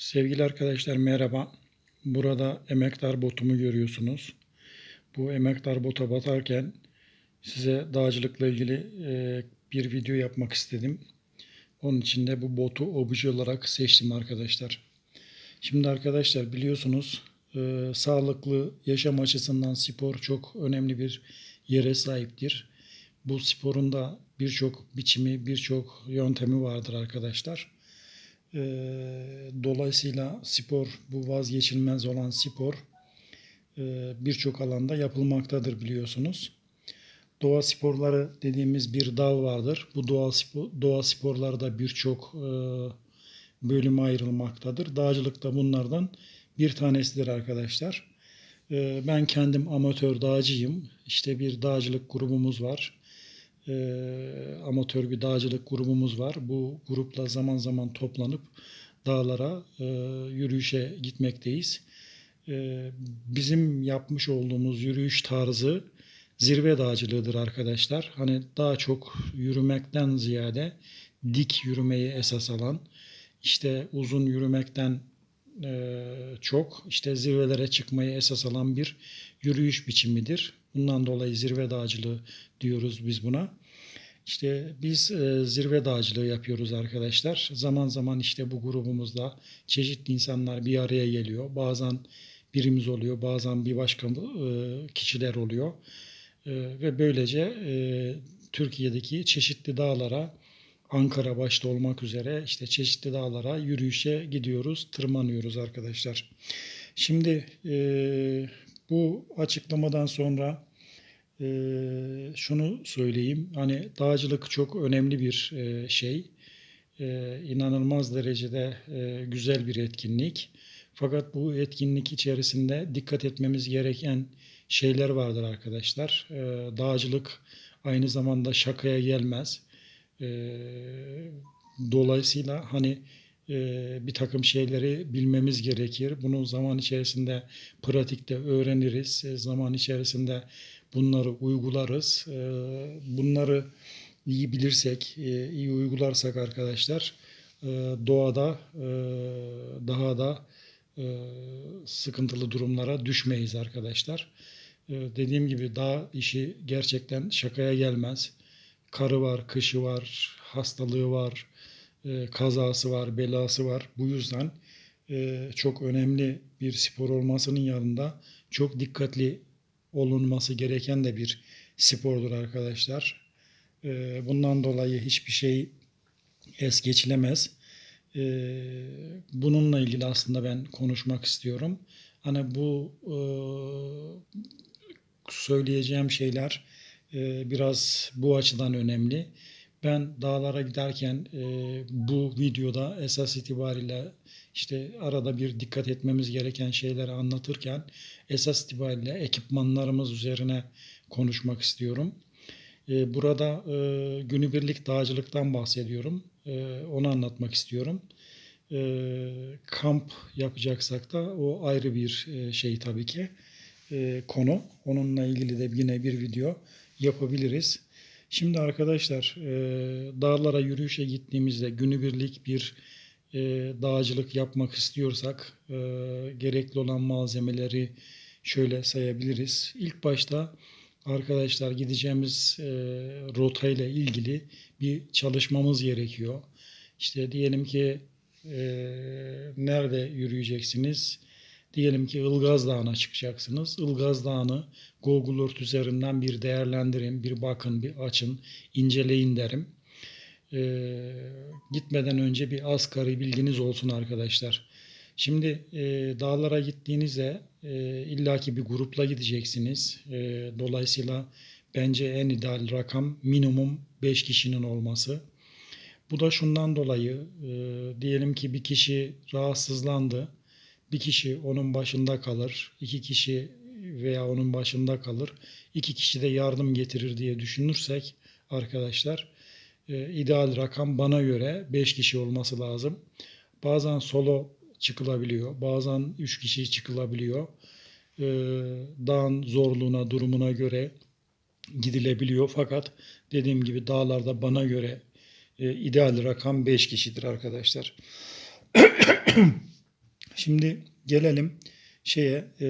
Sevgili arkadaşlar merhaba. Burada emektar botumu görüyorsunuz. Bu emektar bota batarken size dağcılıkla ilgili e, bir video yapmak istedim. Onun için de bu botu obje olarak seçtim arkadaşlar. Şimdi arkadaşlar biliyorsunuz e, sağlıklı yaşam açısından spor çok önemli bir yere sahiptir. Bu sporun da birçok biçimi, birçok yöntemi vardır arkadaşlar. Ee, dolayısıyla spor, bu vazgeçilmez olan spor e, birçok alanda yapılmaktadır biliyorsunuz. Doğa sporları dediğimiz bir dal vardır. Bu doğa, spor, doğa sporları da birçok e, bölüme ayrılmaktadır. Dağcılık da bunlardan bir tanesidir arkadaşlar. E, ben kendim amatör dağcıyım. İşte bir dağcılık grubumuz var e, amatör bir dağcılık grubumuz var. Bu grupla zaman zaman toplanıp dağlara e, yürüyüşe gitmekteyiz. E, bizim yapmış olduğumuz yürüyüş tarzı zirve dağcılığıdır arkadaşlar. Hani daha çok yürümekten ziyade dik yürümeyi esas alan, işte uzun yürümekten e, çok işte zirvelere çıkmayı esas alan bir yürüyüş biçimidir. Bundan dolayı zirve dağcılığı diyoruz biz buna. İşte biz e, zirve dağcılığı yapıyoruz arkadaşlar. Zaman zaman işte bu grubumuzda çeşitli insanlar bir araya geliyor. Bazen birimiz oluyor, bazen bir başka e, kişiler oluyor. E, ve böylece e, Türkiye'deki çeşitli dağlara Ankara başta olmak üzere işte çeşitli dağlara yürüyüşe gidiyoruz, tırmanıyoruz arkadaşlar. Şimdi e, bu açıklamadan sonra e, şunu söyleyeyim. Hani dağcılık çok önemli bir e, şey. E, inanılmaz derecede e, güzel bir etkinlik. Fakat bu etkinlik içerisinde dikkat etmemiz gereken şeyler vardır arkadaşlar. E, dağcılık aynı zamanda şakaya gelmez. E, dolayısıyla hani bir takım şeyleri bilmemiz gerekir. Bunu zaman içerisinde pratikte öğreniriz. E, zaman içerisinde bunları uygularız. Bunları iyi bilirsek, iyi uygularsak arkadaşlar doğada daha da sıkıntılı durumlara düşmeyiz arkadaşlar. Dediğim gibi dağ işi gerçekten şakaya gelmez. Karı var, kışı var, hastalığı var, e, kazası var, belası var. Bu yüzden e, çok önemli bir spor olmasının yanında çok dikkatli olunması gereken de bir spordur arkadaşlar. E, bundan dolayı hiçbir şey es geçilemez. E, bununla ilgili aslında ben konuşmak istiyorum. Hani bu e, söyleyeceğim şeyler e, biraz bu açıdan önemli. Ben dağlara giderken e, bu videoda esas itibariyle işte arada bir dikkat etmemiz gereken şeyleri anlatırken esas itibariyle ekipmanlarımız üzerine konuşmak istiyorum. E, burada e, günübirlik dağcılıktan bahsediyorum. E, onu anlatmak istiyorum. E, kamp yapacaksak da o ayrı bir e, şey tabii ki e, konu. Onunla ilgili de yine bir video yapabiliriz. Şimdi arkadaşlar e, dağlara yürüyüşe gittiğimizde günübirlik bir e, dağcılık yapmak istiyorsak e, gerekli olan malzemeleri şöyle sayabiliriz. İlk başta arkadaşlar gideceğimiz e, rota ile ilgili bir çalışmamız gerekiyor. İşte diyelim ki e, nerede yürüyeceksiniz? Diyelim ki Ilgaz Dağı'na çıkacaksınız. Ilgaz Dağı'nı Google Earth üzerinden bir değerlendirin, bir bakın, bir açın, inceleyin derim. Ee, gitmeden önce bir asgari bilginiz olsun arkadaşlar. Şimdi e, dağlara gittiğinizde e, illaki bir grupla gideceksiniz. E, dolayısıyla bence en ideal rakam minimum 5 kişinin olması. Bu da şundan dolayı e, diyelim ki bir kişi rahatsızlandı bir kişi onun başında kalır, iki kişi veya onun başında kalır, iki kişi de yardım getirir diye düşünürsek arkadaşlar e, ideal rakam bana göre 5 kişi olması lazım. Bazen solo çıkılabiliyor, bazen 3 kişi çıkılabiliyor. E, dağın zorluğuna, durumuna göre gidilebiliyor. Fakat dediğim gibi dağlarda bana göre e, ideal rakam 5 kişidir arkadaşlar. Şimdi gelelim şeye e,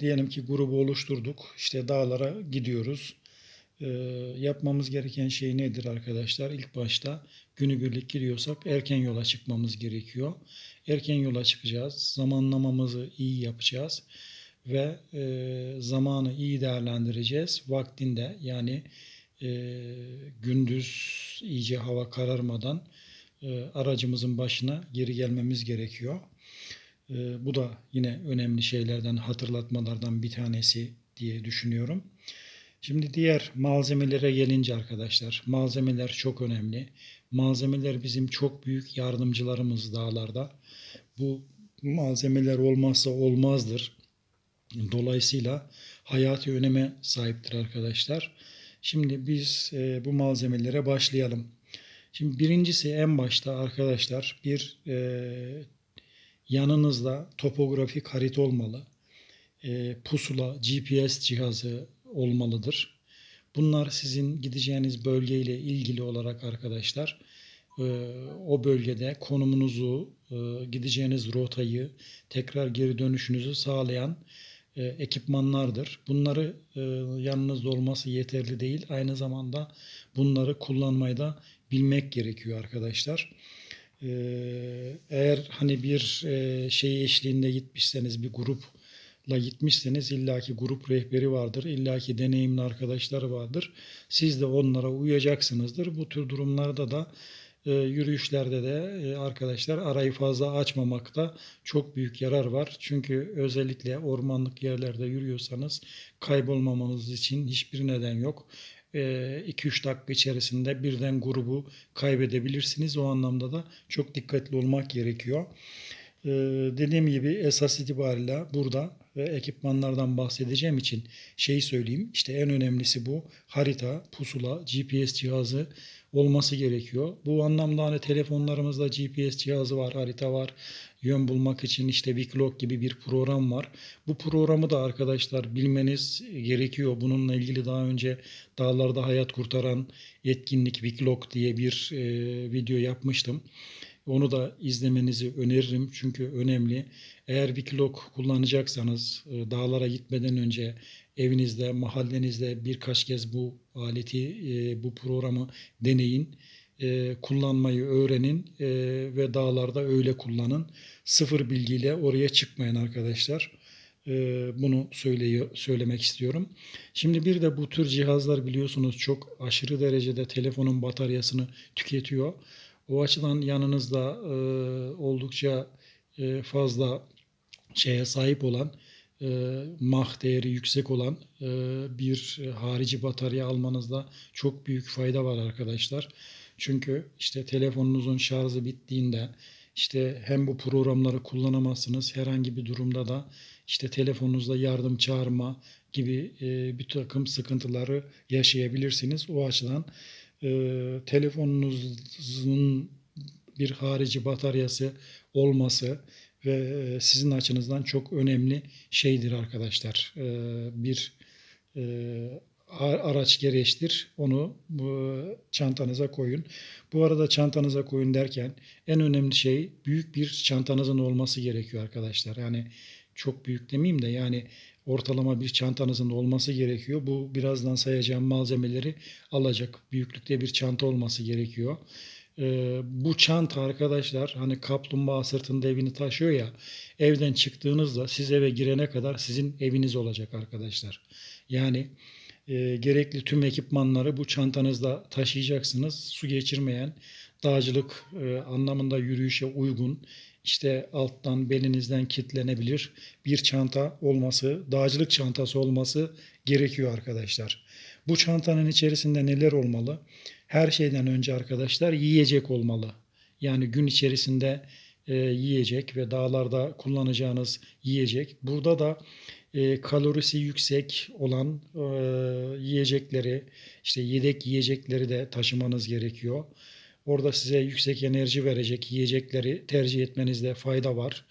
diyelim ki grubu oluşturduk. İşte dağlara gidiyoruz. E, yapmamız gereken şey nedir arkadaşlar? İlk başta günübirlik gidiyorsak erken yola çıkmamız gerekiyor. Erken yola çıkacağız. Zamanlamamızı iyi yapacağız ve e, zamanı iyi değerlendireceğiz. Vaktinde yani e, gündüz iyice hava kararmadan e, aracımızın başına geri gelmemiz gerekiyor. E, bu da yine önemli şeylerden, hatırlatmalardan bir tanesi diye düşünüyorum. Şimdi diğer malzemelere gelince arkadaşlar, malzemeler çok önemli. Malzemeler bizim çok büyük yardımcılarımız dağlarda. Bu malzemeler olmazsa olmazdır. Dolayısıyla hayati öneme sahiptir arkadaşlar. Şimdi biz e, bu malzemelere başlayalım. Şimdi birincisi en başta arkadaşlar bir e, yanınızda topografik harita olmalı. E, pusula, GPS cihazı olmalıdır. Bunlar sizin gideceğiniz bölgeyle ilgili olarak arkadaşlar e, o bölgede konumunuzu, e, gideceğiniz rotayı, tekrar geri dönüşünüzü sağlayan e, ekipmanlardır. Bunları yanınızda olması yeterli değil. Aynı zamanda bunları kullanmayı da bilmek gerekiyor arkadaşlar. E, eğer hani bir şey eşliğinde gitmişseniz bir grupla gitmişseniz illaki grup rehberi vardır. illaki deneyimli arkadaşlar vardır. Siz de onlara uyacaksınızdır. Bu tür durumlarda da e, yürüyüşlerde de e, arkadaşlar arayı fazla açmamakta çok büyük yarar var. Çünkü özellikle ormanlık yerlerde yürüyorsanız kaybolmamanız için hiçbir neden yok. 2-3 dakika içerisinde birden grubu kaybedebilirsiniz. O anlamda da çok dikkatli olmak gerekiyor. Dediğim gibi esas itibariyle burada ekipmanlardan bahsedeceğim için şeyi söyleyeyim. İşte en önemlisi bu. Harita, pusula, GPS cihazı olması gerekiyor. Bu anlamda hani telefonlarımızda GPS cihazı var, harita var. Yön bulmak için işte Wiklog gibi bir program var. Bu programı da arkadaşlar bilmeniz gerekiyor. Bununla ilgili daha önce dağlarda hayat kurtaran etkinlik Wiklog diye bir e, video yapmıştım. Onu da izlemenizi öneririm çünkü önemli. Eğer Wikiloc kullanacaksanız e, dağlara gitmeden önce evinizde, mahallenizde birkaç kez bu aleti, e, bu programı deneyin. E, kullanmayı öğrenin ve dağlarda öyle kullanın. Sıfır bilgiyle oraya çıkmayın arkadaşlar. Bunu söyleye, söylemek istiyorum. Şimdi bir de bu tür cihazlar biliyorsunuz çok aşırı derecede telefonun bataryasını tüketiyor. O açıdan yanınızda e, oldukça e, fazla şeye sahip olan e, mah değeri yüksek olan e, bir harici batarya almanızda çok büyük fayda var arkadaşlar. Çünkü işte telefonunuzun şarjı bittiğinde işte hem bu programları kullanamazsınız herhangi bir durumda da işte telefonunuzda yardım çağırma gibi e, bir takım sıkıntıları yaşayabilirsiniz. O açıdan e, telefonunuzun bir harici bataryası olması ve e, sizin açınızdan çok önemli şeydir arkadaşlar. Bir araç gereçtir. Onu çantanıza koyun. Bu arada çantanıza koyun derken en önemli şey büyük bir çantanızın olması gerekiyor arkadaşlar. Yani çok büyük demeyeyim de yani ortalama bir çantanızın olması gerekiyor. Bu birazdan sayacağım malzemeleri alacak büyüklükte bir çanta olması gerekiyor. Ee, bu çanta arkadaşlar hani kaplumbağa sırtında evini taşıyor ya evden çıktığınızda siz eve girene kadar sizin eviniz olacak arkadaşlar. Yani e, gerekli tüm ekipmanları bu çantanızda taşıyacaksınız. Su geçirmeyen, dağcılık e, anlamında yürüyüşe uygun, işte alttan belinizden kitlenebilir bir çanta olması, dağcılık çantası olması gerekiyor arkadaşlar. Bu çantanın içerisinde neler olmalı? Her şeyden önce arkadaşlar yiyecek olmalı. Yani gün içerisinde e, yiyecek ve dağlarda kullanacağınız yiyecek. Burada da e, kalorisi yüksek olan e, yiyecekleri, işte yedek yiyecekleri de taşımanız gerekiyor. Orada size yüksek enerji verecek yiyecekleri tercih etmenizde fayda var.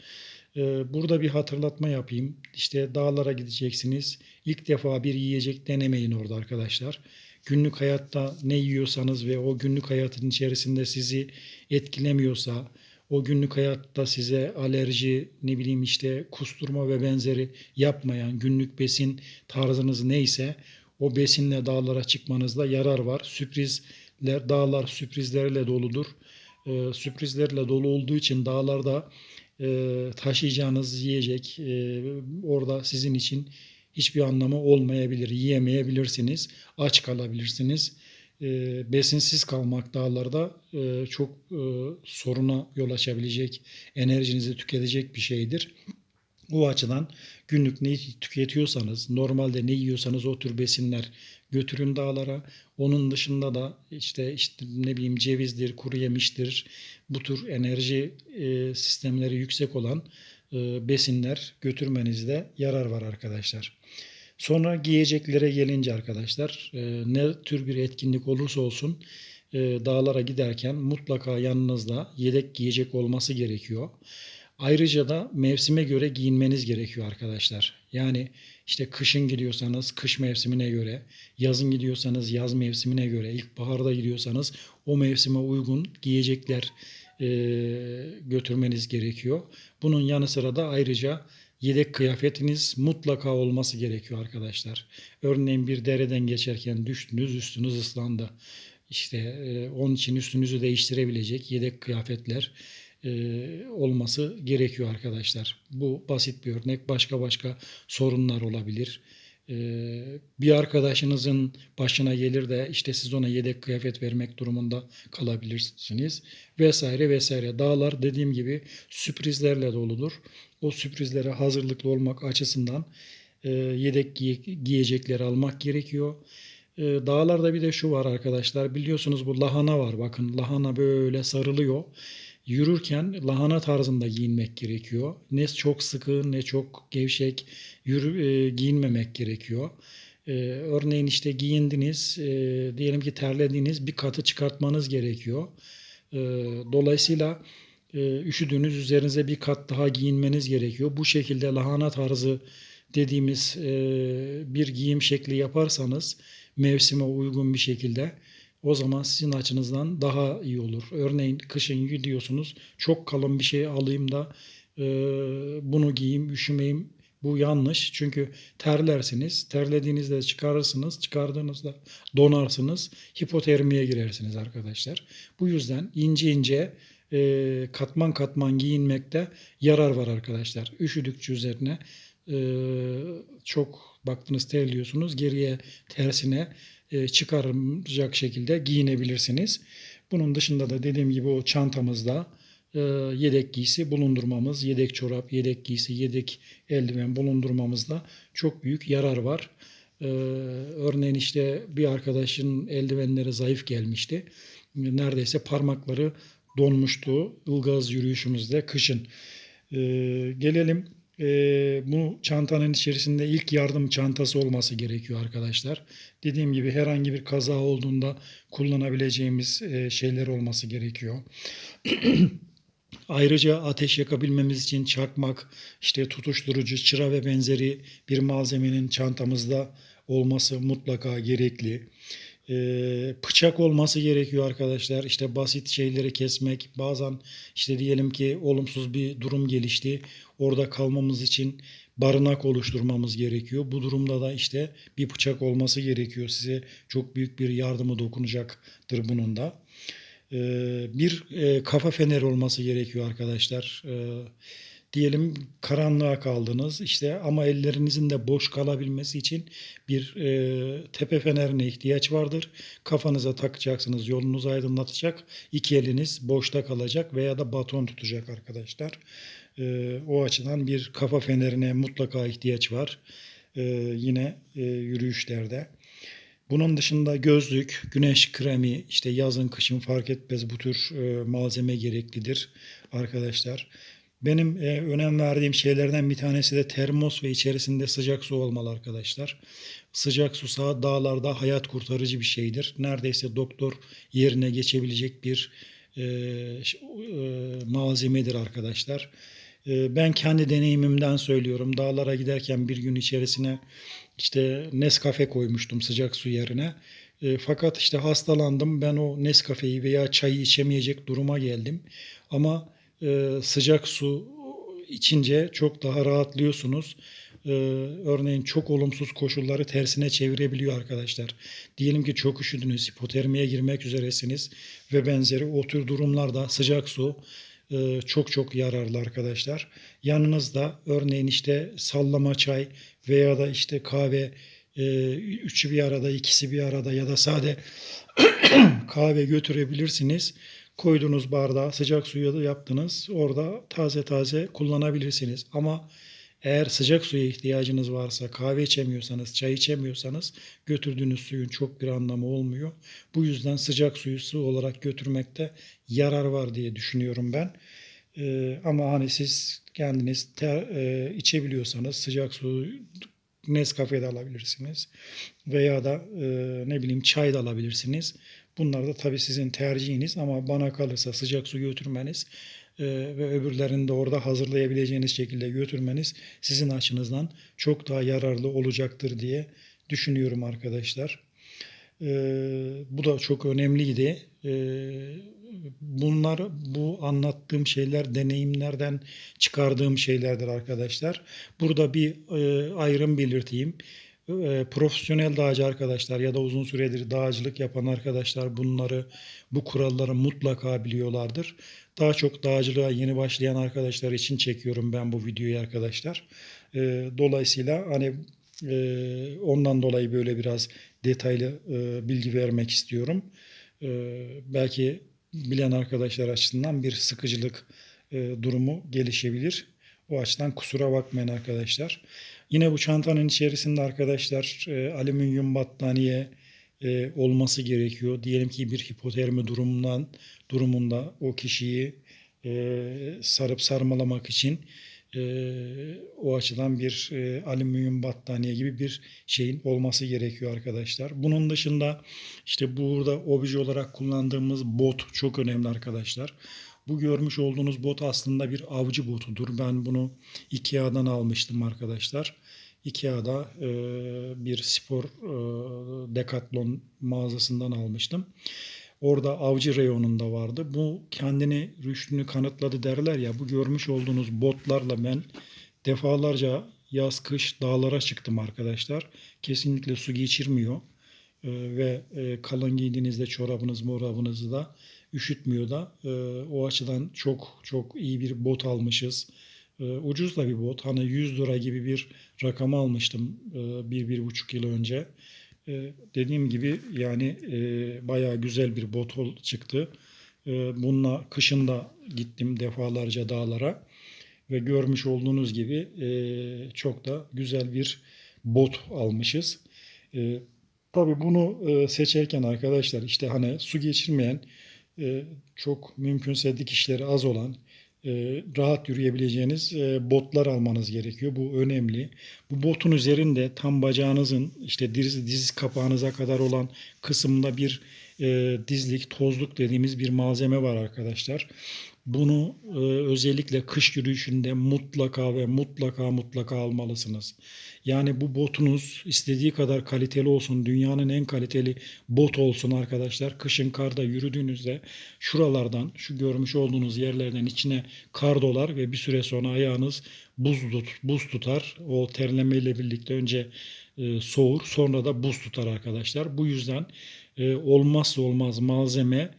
Ee, burada bir hatırlatma yapayım. İşte dağlara gideceksiniz. İlk defa bir yiyecek denemeyin orada arkadaşlar. Günlük hayatta ne yiyorsanız ve o günlük hayatın içerisinde sizi etkilemiyorsa, o günlük hayatta size alerji, ne bileyim işte kusturma ve benzeri yapmayan günlük besin tarzınız neyse o besinle dağlara çıkmanızda yarar var. Sürprizler, dağlar sürprizlerle doludur. Ee, sürprizlerle dolu olduğu için dağlarda e, taşıyacağınız yiyecek e, orada sizin için hiçbir anlamı olmayabilir. Yiyemeyebilirsiniz, aç kalabilirsiniz. E, besinsiz kalmak dağlarda e, çok e, soruna yol açabilecek, enerjinizi tüketecek bir şeydir. O açıdan günlük ne tüketiyorsanız, normalde ne yiyorsanız o tür besinler götürün dağlara. Onun dışında da işte işte ne bileyim cevizdir, kuru yemiştir, bu tür enerji e, sistemleri yüksek olan e, besinler götürmenizde yarar var arkadaşlar. Sonra giyeceklere gelince arkadaşlar e, ne tür bir etkinlik olursa olsun e, dağlara giderken mutlaka yanınızda yedek giyecek olması gerekiyor. Ayrıca da mevsime göre giyinmeniz gerekiyor arkadaşlar. Yani işte kışın gidiyorsanız kış mevsimine göre, yazın gidiyorsanız yaz mevsimine göre, ilkbaharda gidiyorsanız o mevsime uygun giyecekler e, götürmeniz gerekiyor. Bunun yanı sıra da ayrıca yedek kıyafetiniz mutlaka olması gerekiyor arkadaşlar. Örneğin bir dereden geçerken düştünüz, üstünüz ıslandı. İşte e, onun için üstünüzü değiştirebilecek yedek kıyafetler e, olması gerekiyor arkadaşlar. Bu basit bir örnek. Başka başka sorunlar olabilir. E, bir arkadaşınızın başına gelir de işte siz ona yedek kıyafet vermek durumunda kalabilirsiniz. Vesaire vesaire. Dağlar dediğim gibi sürprizlerle doludur. O sürprizlere hazırlıklı olmak açısından e, yedek giye- giyecekleri almak gerekiyor. E, dağlarda bir de şu var arkadaşlar. Biliyorsunuz bu lahana var. Bakın lahana böyle sarılıyor. Yürürken lahana tarzında giyinmek gerekiyor. Ne çok sıkı ne çok gevşek yürü, e, giyinmemek gerekiyor. E, örneğin işte giyindiniz, e, diyelim ki terlediğiniz bir katı çıkartmanız gerekiyor. E, dolayısıyla e, üşüdüğünüz üzerinize bir kat daha giyinmeniz gerekiyor. Bu şekilde lahana tarzı dediğimiz e, bir giyim şekli yaparsanız mevsime uygun bir şekilde o zaman sizin açınızdan daha iyi olur. Örneğin kışın gidiyorsunuz çok kalın bir şey alayım da e, bunu giyeyim üşümeyeyim bu yanlış. Çünkü terlersiniz. Terlediğinizde çıkarırsınız. Çıkardığınızda donarsınız. Hipotermiye girersiniz arkadaşlar. Bu yüzden ince ince e, katman katman giyinmekte yarar var arkadaşlar. Üşüdükçe üzerine e, çok baktınız terliyorsunuz. Geriye tersine çıkaracak şekilde giyinebilirsiniz. Bunun dışında da dediğim gibi o çantamızda e, yedek giysi bulundurmamız, yedek çorap, yedek giysi, yedek eldiven bulundurmamızda çok büyük yarar var. E, örneğin işte bir arkadaşın eldivenleri zayıf gelmişti. Neredeyse parmakları donmuştu ılgaz yürüyüşümüzde kışın. E, gelelim e, bu çantanın içerisinde ilk yardım çantası olması gerekiyor arkadaşlar. Dediğim gibi herhangi bir kaza olduğunda kullanabileceğimiz e, şeyler olması gerekiyor. Ayrıca ateş yakabilmemiz için çakmak, işte tutuşturucu, çıra ve benzeri bir malzemenin çantamızda olması mutlaka gerekli. Ee, bıçak olması gerekiyor arkadaşlar. İşte basit şeyleri kesmek. Bazen işte diyelim ki olumsuz bir durum gelişti. Orada kalmamız için barınak oluşturmamız gerekiyor. Bu durumda da işte bir bıçak olması gerekiyor. Size çok büyük bir yardımı dokunacaktır bunun da. Ee, bir e, kafa feneri olması gerekiyor arkadaşlar. Ee, diyelim karanlığa kaldınız işte ama ellerinizin de boş kalabilmesi için bir e, tepe fenerine ihtiyaç vardır. Kafanıza takacaksınız, yolunuzu aydınlatacak. İki eliniz boşta kalacak veya da baton tutacak arkadaşlar. E, o açıdan bir kafa fenerine mutlaka ihtiyaç var. E, yine e, yürüyüşlerde. Bunun dışında gözlük, güneş kremi, işte yazın kışın fark etmez bu tür e, malzeme gereklidir arkadaşlar. Benim e, önem verdiğim şeylerden bir tanesi de termos ve içerisinde sıcak su olmalı arkadaşlar. Sıcak su sağ dağlarda hayat kurtarıcı bir şeydir. Neredeyse doktor yerine geçebilecek bir e, e, malzemedir arkadaşlar. E, ben kendi deneyimimden söylüyorum. Dağlara giderken bir gün içerisine işte Nescafe koymuştum sıcak su yerine. E, fakat işte hastalandım. Ben o Nescafe'yi veya çayı içemeyecek duruma geldim. Ama e, sıcak su içince çok daha rahatlıyorsunuz. E, örneğin çok olumsuz koşulları tersine çevirebiliyor arkadaşlar. Diyelim ki çok üşüdünüz, hipotermiye girmek üzeresiniz ve benzeri o tür durumlarda sıcak su e, çok çok yararlı arkadaşlar. Yanınızda örneğin işte sallama çay veya da işte kahve e, üçü bir arada, ikisi bir arada ya da sade kahve götürebilirsiniz. Koyduğunuz bardağa sıcak suyu da yaptınız. Orada taze taze kullanabilirsiniz. Ama eğer sıcak suya ihtiyacınız varsa, kahve içemiyorsanız, çay içemiyorsanız götürdüğünüz suyun çok bir anlamı olmuyor. Bu yüzden sıcak suyu su olarak götürmekte yarar var diye düşünüyorum ben. Ee, ama hani siz kendiniz ter, e, içebiliyorsanız sıcak su Nescafe'de alabilirsiniz. Veya da e, ne bileyim çay da alabilirsiniz. Bunlar da tabii sizin tercihiniz ama bana kalırsa sıcak su götürmeniz e, ve öbürlerini de orada hazırlayabileceğiniz şekilde götürmeniz sizin açınızdan çok daha yararlı olacaktır diye düşünüyorum arkadaşlar. E, bu da çok önemliydi. E, bunlar bu anlattığım şeyler deneyimlerden çıkardığım şeylerdir arkadaşlar. Burada bir ayrım belirteyim. E, profesyonel dağcı arkadaşlar ya da uzun süredir dağcılık yapan arkadaşlar bunları bu kuralları mutlaka biliyorlardır. Daha çok dağcılığa yeni başlayan arkadaşlar için çekiyorum ben bu videoyu arkadaşlar. E, dolayısıyla hani e, ondan dolayı böyle biraz detaylı e, bilgi vermek istiyorum. E, belki bilen arkadaşlar açısından bir sıkıcılık e, durumu gelişebilir. O açıdan kusura bakmayın arkadaşlar. Yine bu çantanın içerisinde arkadaşlar e, alüminyum battaniye e, olması gerekiyor. Diyelim ki bir hipotermi durumundan durumunda o kişiyi e, sarıp sarmalamak için e, o açıdan bir e, alüminyum battaniye gibi bir şeyin olması gerekiyor arkadaşlar. Bunun dışında işte burada obje olarak kullandığımız bot çok önemli arkadaşlar. Bu görmüş olduğunuz bot aslında bir avcı botudur. Ben bunu Ikea'dan almıştım arkadaşlar. Ikea'da e, bir spor e, Decathlon mağazasından almıştım. Orada avcı reyonunda vardı. Bu kendini rüştünü kanıtladı derler ya. Bu görmüş olduğunuz botlarla ben defalarca yaz kış dağlara çıktım arkadaşlar. Kesinlikle su geçirmiyor. Ee, ve e, kalın giydiğinizde çorabınız morabınızı da üşütmüyor da. Ee, o açıdan çok çok iyi bir bot almışız. Ee, ucuz da bir bot. Hani 100 lira gibi bir rakam almıştım e, bir, bir buçuk yıl önce. Ee, dediğim gibi yani e, bayağı güzel bir botol çıktı. E, bununla kışında gittim defalarca dağlara ve görmüş olduğunuz gibi e, çok da güzel bir bot almışız. E, tabii bunu e, seçerken arkadaşlar işte hani su geçirmeyen e, çok mümkünse dikişleri az olan e, rahat yürüyebileceğiniz e, botlar almanız gerekiyor. Bu önemli. Bu botun üzerinde tam bacağınızın işte diz, diz kapağınıza kadar olan kısımda bir e, dizlik, tozluk dediğimiz bir malzeme var arkadaşlar. Bunu e, özellikle kış yürüyüşünde mutlaka ve mutlaka mutlaka almalısınız. Yani bu botunuz istediği kadar kaliteli olsun, dünyanın en kaliteli bot olsun arkadaşlar. Kışın karda yürüdüğünüzde şuralardan, şu görmüş olduğunuz yerlerden içine kar dolar ve bir süre sonra ayağınız buz, tut, buz tutar. O terlemeyle birlikte önce e, soğur, sonra da buz tutar arkadaşlar. Bu yüzden e, olmazsa olmaz malzeme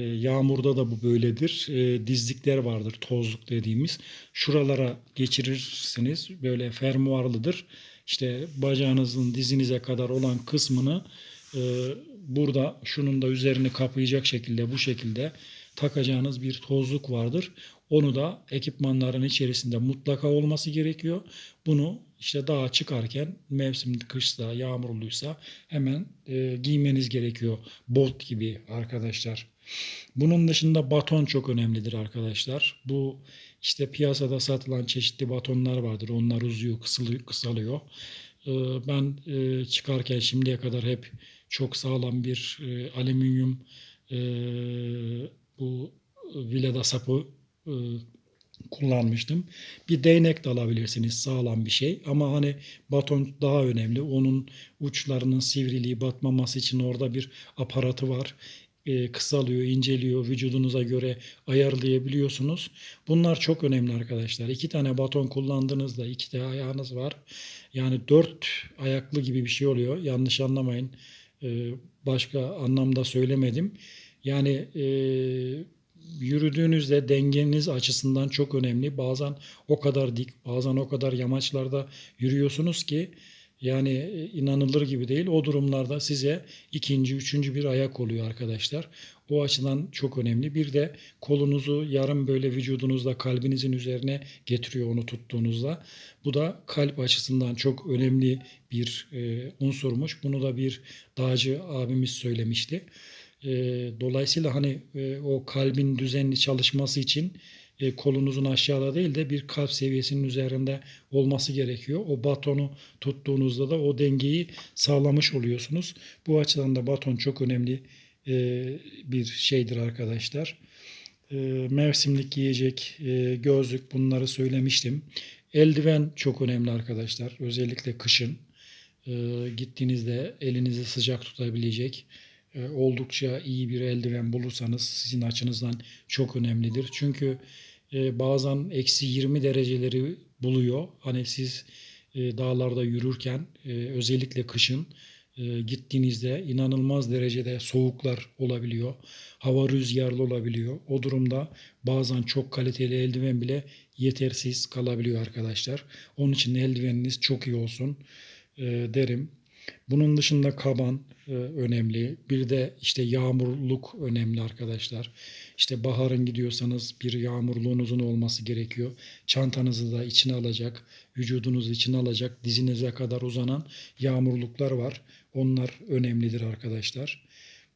yağmurda da bu böyledir. E, dizlikler vardır tozluk dediğimiz. Şuralara geçirirsiniz. Böyle fermuarlıdır. İşte bacağınızın dizinize kadar olan kısmını e, burada şunun da üzerini kapayacak şekilde bu şekilde takacağınız bir tozluk vardır. Onu da ekipmanların içerisinde mutlaka olması gerekiyor. Bunu işte dağa çıkarken mevsim kışsa, yağmurluysa hemen e, giymeniz gerekiyor. Bot gibi arkadaşlar. Bunun dışında baton çok önemlidir arkadaşlar. Bu işte piyasada satılan çeşitli batonlar vardır. Onlar uzuyor, kısalıyor. kısalıyor. E, ben e, çıkarken şimdiye kadar hep çok sağlam bir e, alüminyum e, bu vileda sapı kullanmıştım. Bir değnek de alabilirsiniz sağlam bir şey ama hani baton daha önemli. Onun uçlarının sivriliği batmaması için orada bir aparatı var. E, kısalıyor, inceliyor, vücudunuza göre ayarlayabiliyorsunuz. Bunlar çok önemli arkadaşlar. İki tane baton kullandığınızda iki tane ayağınız var. Yani dört ayaklı gibi bir şey oluyor. Yanlış anlamayın. E, başka anlamda söylemedim. Yani e, yürüdüğünüzde dengeniz açısından çok önemli. Bazen o kadar dik, bazen o kadar yamaçlarda yürüyorsunuz ki yani e, inanılır gibi değil. O durumlarda size ikinci, üçüncü bir ayak oluyor arkadaşlar. O açıdan çok önemli. Bir de kolunuzu yarım böyle vücudunuzda kalbinizin üzerine getiriyor onu tuttuğunuzda. Bu da kalp açısından çok önemli bir e, unsurmuş. Bunu da bir dağcı abimiz söylemişti. E, dolayısıyla hani e, o kalbin düzenli çalışması için e, kolunuzun aşağıda değil de bir kalp seviyesinin üzerinde olması gerekiyor. O batonu tuttuğunuzda da o dengeyi sağlamış oluyorsunuz. Bu açıdan da baton çok önemli e, bir şeydir arkadaşlar. E, mevsimlik giyecek, e, gözlük bunları söylemiştim. Eldiven çok önemli arkadaşlar. Özellikle kışın e, gittiğinizde elinizi sıcak tutabilecek oldukça iyi bir eldiven bulursanız sizin açınızdan çok önemlidir. Çünkü e, bazen eksi 20 dereceleri buluyor. Hani siz e, dağlarda yürürken e, özellikle kışın e, gittiğinizde inanılmaz derecede soğuklar olabiliyor. Hava rüzgarlı olabiliyor. O durumda bazen çok kaliteli eldiven bile yetersiz kalabiliyor arkadaşlar. Onun için eldiveniniz çok iyi olsun e, derim. Bunun dışında kaban e, önemli. Bir de işte yağmurluk önemli arkadaşlar. İşte baharın gidiyorsanız bir yağmurluğunuzun olması gerekiyor. Çantanızı da içine alacak, vücudunuzu içine alacak, dizinize kadar uzanan yağmurluklar var. Onlar önemlidir arkadaşlar.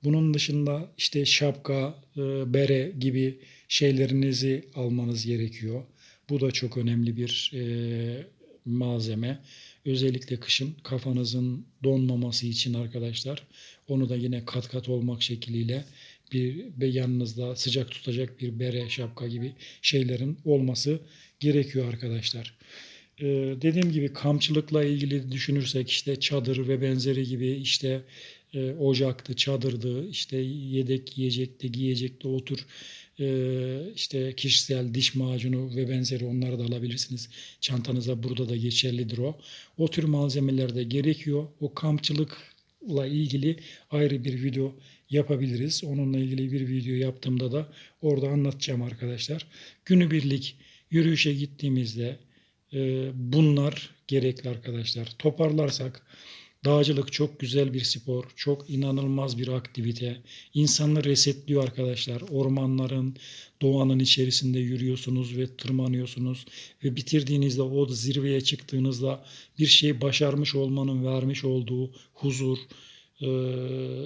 Bunun dışında işte şapka, e, bere gibi şeylerinizi almanız gerekiyor. Bu da çok önemli bir e, malzeme. Özellikle kışın kafanızın donmaması için arkadaşlar onu da yine kat kat olmak şekliyle bir ve yanınızda sıcak tutacak bir bere, şapka gibi şeylerin olması gerekiyor arkadaşlar. Ee, dediğim gibi kampçılıkla ilgili düşünürsek işte çadır ve benzeri gibi işte e, ocaktı, çadırdı, işte yedek yiyecekti, giyecekti, otur işte kişisel diş macunu ve benzeri onları da alabilirsiniz. Çantanıza burada da geçerlidir o. O tür malzemeler de gerekiyor. O kampçılıkla ilgili ayrı bir video yapabiliriz. Onunla ilgili bir video yaptığımda da orada anlatacağım arkadaşlar. Günübirlik yürüyüşe gittiğimizde e, bunlar gerekli arkadaşlar. Toparlarsak Dağcılık çok güzel bir spor, çok inanılmaz bir aktivite. İnsanları resetliyor arkadaşlar. Ormanların, doğanın içerisinde yürüyorsunuz ve tırmanıyorsunuz ve bitirdiğinizde o zirveye çıktığınızda bir şey başarmış olmanın vermiş olduğu huzur,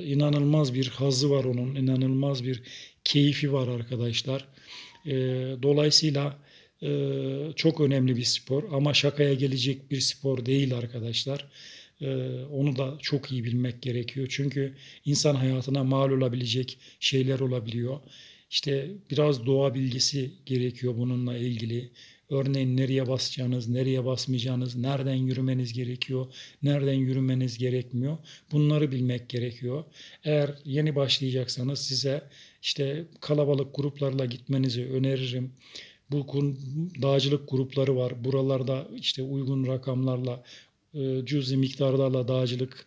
inanılmaz bir hazı var onun, inanılmaz bir keyfi var arkadaşlar. Dolayısıyla çok önemli bir spor ama şakaya gelecek bir spor değil arkadaşlar. Ee, onu da çok iyi bilmek gerekiyor. Çünkü insan hayatına mal olabilecek şeyler olabiliyor. İşte biraz doğa bilgisi gerekiyor bununla ilgili. Örneğin nereye basacağınız, nereye basmayacağınız, nereden yürümeniz gerekiyor, nereden yürümeniz gerekmiyor. Bunları bilmek gerekiyor. Eğer yeni başlayacaksanız size işte kalabalık gruplarla gitmenizi öneririm. Bu dağcılık grupları var. Buralarda işte uygun rakamlarla e, cüzi miktarlarla dağcılık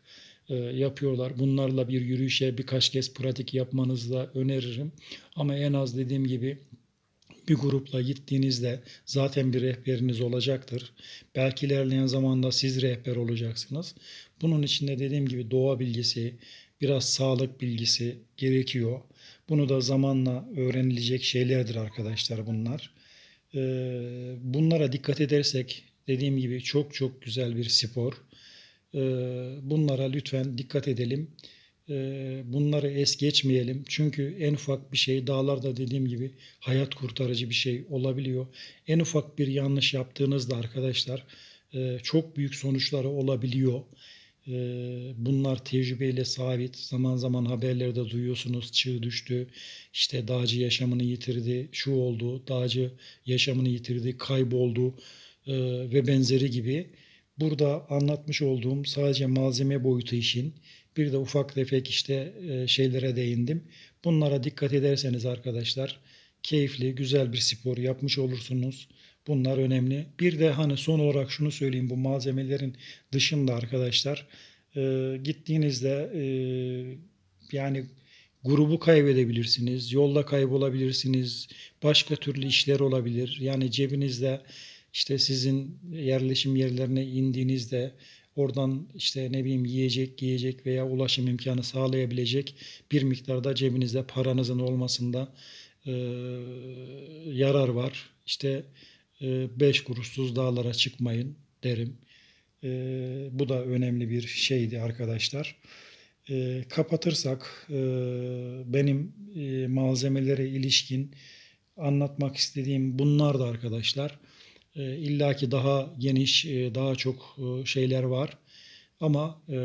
e, yapıyorlar. Bunlarla bir yürüyüşe birkaç kez pratik yapmanızı da öneririm. Ama en az dediğim gibi bir grupla gittiğinizde zaten bir rehberiniz olacaktır. Belki ilerleyen zamanda siz rehber olacaksınız. Bunun için de dediğim gibi doğa bilgisi, biraz sağlık bilgisi gerekiyor. Bunu da zamanla öğrenilecek şeylerdir arkadaşlar bunlar. E, bunlara dikkat edersek Dediğim gibi çok çok güzel bir spor. Ee, bunlara lütfen dikkat edelim. Ee, bunları es geçmeyelim. Çünkü en ufak bir şey dağlarda dediğim gibi hayat kurtarıcı bir şey olabiliyor. En ufak bir yanlış yaptığınızda arkadaşlar e, çok büyük sonuçları olabiliyor. Ee, bunlar tecrübeyle sabit. Zaman zaman haberlerde duyuyorsunuz. Çığ düştü. İşte dağcı yaşamını yitirdi. Şu oldu. Dağcı yaşamını yitirdi. Kayboldu e, ve benzeri gibi burada anlatmış olduğum sadece malzeme boyutu işin bir de ufak tefek işte e, şeylere değindim. Bunlara dikkat ederseniz arkadaşlar keyifli, güzel bir spor yapmış olursunuz. Bunlar önemli. Bir de hani son olarak şunu söyleyeyim bu malzemelerin dışında arkadaşlar e, gittiğinizde e, yani grubu kaybedebilirsiniz, yolda kaybolabilirsiniz, başka türlü işler olabilir. Yani cebinizde işte sizin yerleşim yerlerine indiğinizde oradan işte ne bileyim yiyecek, giyecek veya ulaşım imkanı sağlayabilecek bir miktarda cebinizde paranızın olmasında e, yarar var. İşte 5 kuruşsuz dağlara çıkmayın derim. E, bu da önemli bir şeydi arkadaşlar. E, kapatırsak e, benim e, malzemelere ilişkin anlatmak istediğim bunlar da arkadaşlar. E, İlla ki daha geniş, e, daha çok e, şeyler var. Ama e,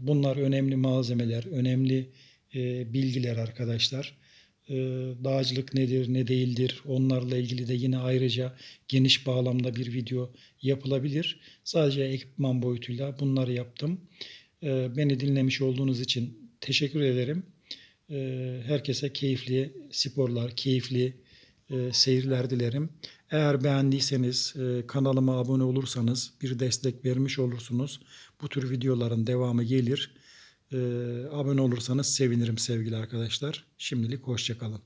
bunlar önemli malzemeler, önemli bilgiler arkadaşlar. Dağcılık nedir, ne değildir onlarla ilgili de yine ayrıca geniş bağlamda bir video yapılabilir. Sadece ekipman boyutuyla bunları yaptım. Beni dinlemiş olduğunuz için teşekkür ederim. Herkese keyifli sporlar, keyifli seyirler dilerim. Eğer beğendiyseniz e, kanalıma abone olursanız bir destek vermiş olursunuz. Bu tür videoların devamı gelir. E, abone olursanız sevinirim sevgili arkadaşlar. Şimdilik hoşçakalın.